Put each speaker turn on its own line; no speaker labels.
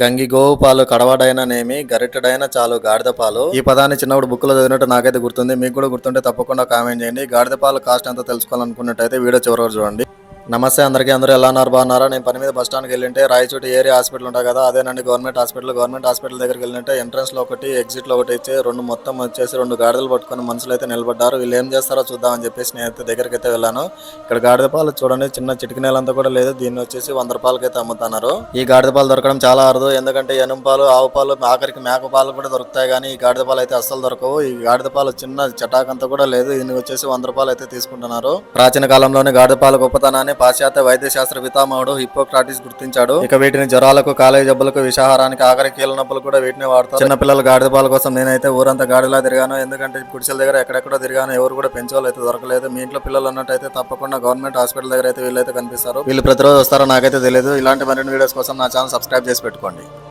గంగి గోవు పాలు కడవడైననేమి గరిటెడైన చాలు గాడిద పాలు. ఈ పదాన్ని చిన్నప్పుడు బుక్లో చదివినట్టు నాకైతే గుర్తుంది. మీకు కూడా గుర్తుంటే తప్పకుండా కామెంట్ చేయండి. గాడిద పాలు కాస్ట్ ఎంత తెలుసుకోవాలనుకున్నట్టయితే వీడియో చివరి చూడండి. నమస్తే అందరికీ అందరూ ఎలా ఉన్నారు? బాగున్నారా? నేను పని మీద బస్ స్టాండ్కి వెళ్ళింటే రాయచోటి ఏరియా హాస్పిటల్ ఉంటాయి కదా అదేనండి గవర్నమెంట్ హాస్పిటల్. గవర్నమెంట్ హాస్పిటల్ దగ్గరికి వెళ్ళింటే ఎంట్రన్స్లో ఒకటి ఎగ్జిట్లో ఒకటి ఇచ్చి రెండు మొత్తం వచ్చేసి రెండు గాడిదలు పట్టుకొని మనుషులు అయితే నిలబడ్డారు. వీళ్ళు ఏం చేస్తారో చూద్దామని చెప్పేసి నేనైతే దగ్గరికి అయితే వెళ్ళాను. ఇక్కడ గాడిద పాలు చూడండి చిన్న చిటికి నేలంతా కూడా లేదు. దీన్ని వచ్చేసి వంద రూపాయలకి అయితే అమ్ముతున్నారు. ఈ గాడిద పాలు దొరకడం చాలా అరుదు. ఎందుకంటే ఎనుము పాలు ఆవు పాలు ఆఖరికి మేక పాలు కూడా దొరుకుతాయి కానీ ఈ గాడిద పాలు అయితే అస్సలు దొరకవు. ఈ గాడిద పాలు చిన్న చటాకంతా కూడా లేదు. దీన్ని వచ్చేసి వంద రూపాయలు అయితే తీసుకుంటున్నారు. ప్రాచీన కాలంలోనే గాడిదపాలు గొప్పతనాన్ని పాశ్చాత్య వైద్య శాస్త్ర పితామహుడు హిప్పోక్రాటిస్ గుర్తించాడు. ఇక వీటిని జ్వరాలకు కాలేయ జబ్బులకు విషాహారానికి ఆఖరి కీళ్ళ నొప్పులు కూడా వీటిని వాడతారు. చిన్న పిల్లలు గాడిద పాల కోసం నేనైతే ఊరంతా గాడిలా తిరిగాను. ఎందుకంటే గుడిసెల దగ్గర ఎక్కడెక్కడో తిరిగాను. ఎవరు కూడా పెంచేవాళ్ళు అయితే దొరకలేదు. మీ ఇంట్లో పిల్లలు ఉన్నట్టయితే తప్పకుండా గవర్నమెంట్ హాస్పిటల్ దగ్గర అయితే వీళ్ళైతే కనిపిస్తారు. వీళ్ళు ప్రతిరోజు వస్తారో నాకైతే తెలియదు ఇలాంటి మరిన్ని వీడియోస్ కోసం నా ఛానల్ సబ్స్క్రైబ్ చేసి పెట్టుకోండి.